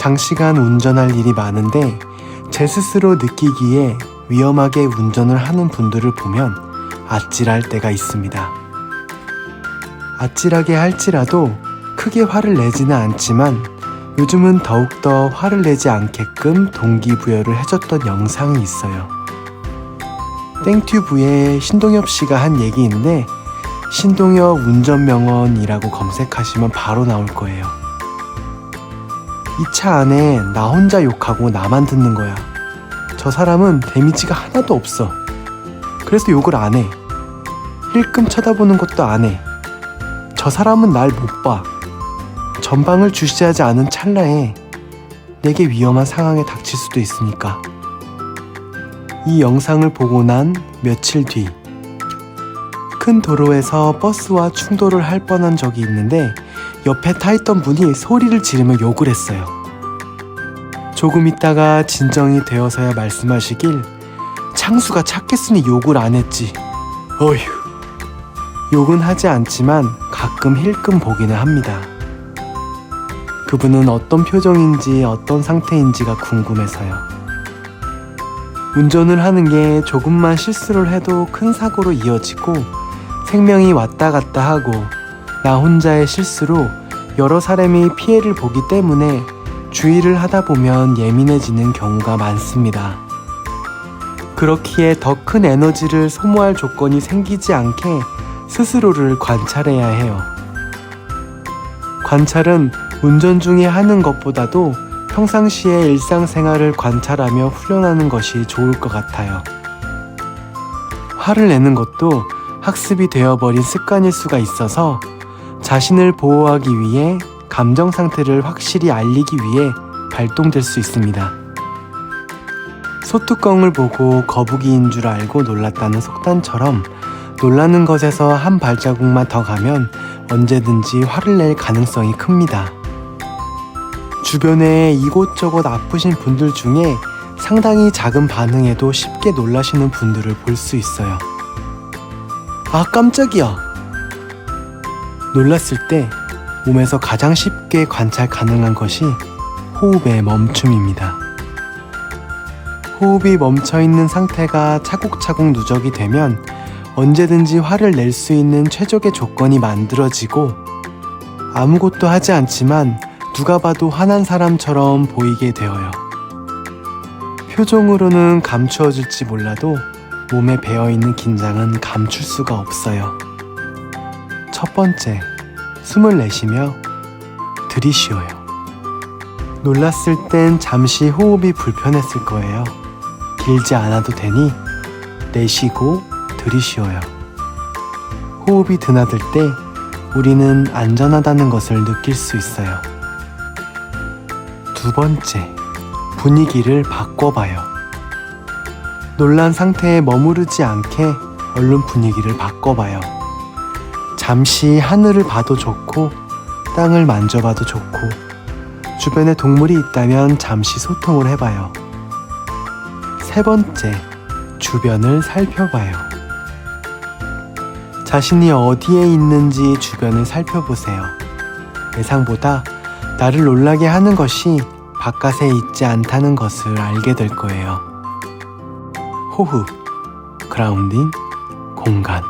장시간 운전할 일이 많은데 제 스스로 느끼기에 위험하게 운전을 하는 분들을 보면 아찔할 때가 있습니다. 아찔하게 할지라도 크게 화를 내지는 않지만 요즘은 더욱더 화를 내지 않게끔 동기부여를 해줬던 영상이 있어요. 땡튜브에 신동엽 씨가 한 얘기인데 신동엽 운전명언이라고 검색하시면 바로 나올 거예요. 이 차 안에 나 혼자 욕하고 나만 듣는 거야. 저 사람은 데미지가 하나도 없어. 그래서 욕을 안 해. 힐끔 쳐다보는 것도 안 해. 저 사람은 날 못 봐. 전방을 주시하지 않은 찰나에 내게 위험한 상황에 닥칠 수도 있으니까. 이 영상을 보고 난 며칠 뒤, 큰 도로에서 버스와 충돌을 할 뻔한 적이 있는데 옆에 타 있던 분이 소리를 지르며 욕을 했어요. 조금 있다가 진정이 되어서야 말씀하시길 창수가 착했으니 욕을 안 했지. 어휴. 욕은 하지 않지만 가끔 힐끔 보기는 합니다. 그분은 어떤 표정인지 어떤 상태인지가 궁금해서요. 운전을 하는 게 조금만 실수를 해도 큰 사고로 이어지고 생명이 왔다 갔다 하고 나 혼자의 실수로 여러 사람이 피해를 보기 때문에 주의를 하다 보면 예민해지는 경우가 많습니다. 그렇기에 더 큰 에너지를 소모할 조건이 생기지 않게 스스로를 관찰해야 해요. 관찰은 운전 중에 하는 것보다도 평상시에 일상생활을 관찰하며 훈련하는 것이 좋을 것 같아요. 화를 내는 것도 학습이 되어버린 습관일 수가 있어서 자신을 보호하기 위해 감정 상태를 확실히 알리기 위해 발동될 수 있습니다. 소뚜껑을 보고 거북이인 줄 알고 놀랐다는 속단처럼 놀라는 것에서 한 발자국만 더 가면 언제든지 화를 낼 가능성이 큽니다. 주변에 이곳저곳 아프신 분들 중에 상당히 작은 반응에도 쉽게 놀라시는 분들을 볼 수 있어요. 아, 깜짝이야! 놀랐을 때 몸에서 가장 쉽게 관찰 가능한 것이 호흡의 멈춤입니다. 호흡이 멈춰 있는 상태가 차곡차곡 누적이 되면 언제든지 화를 낼 수 있는 최적의 조건이 만들어지고 아무것도 하지 않지만 누가 봐도 화난 사람처럼 보이게 되어요. 표정으로는 감추어질지 몰라도 몸에 배어있는 긴장은 감출 수가 없어요. 첫 번째, 숨을 내쉬며 들이쉬어요. 놀랐을 땐 잠시 호흡이 불편했을 거예요. 길지 않아도 되니 내쉬고 들이쉬어요. 호흡이 드나들 때 우리는 안전하다는 것을 느낄 수 있어요. 두 번째, 분위기를 바꿔봐요. 놀란 상태에 머무르지 않게 얼른 분위기를 바꿔봐요. 잠시 하늘을 봐도 좋고, 땅을 만져봐도 좋고, 주변에 동물이 있다면 잠시 소통을 해봐요. 세 번째, 주변을 살펴봐요. 자신이 어디에 있는지 주변을 살펴보세요. 예상보다 나를 놀라게 하는 것이 바깥에 있지 않다는 것을 알게 될 거예요. 호흡, 그라운딩, 공간.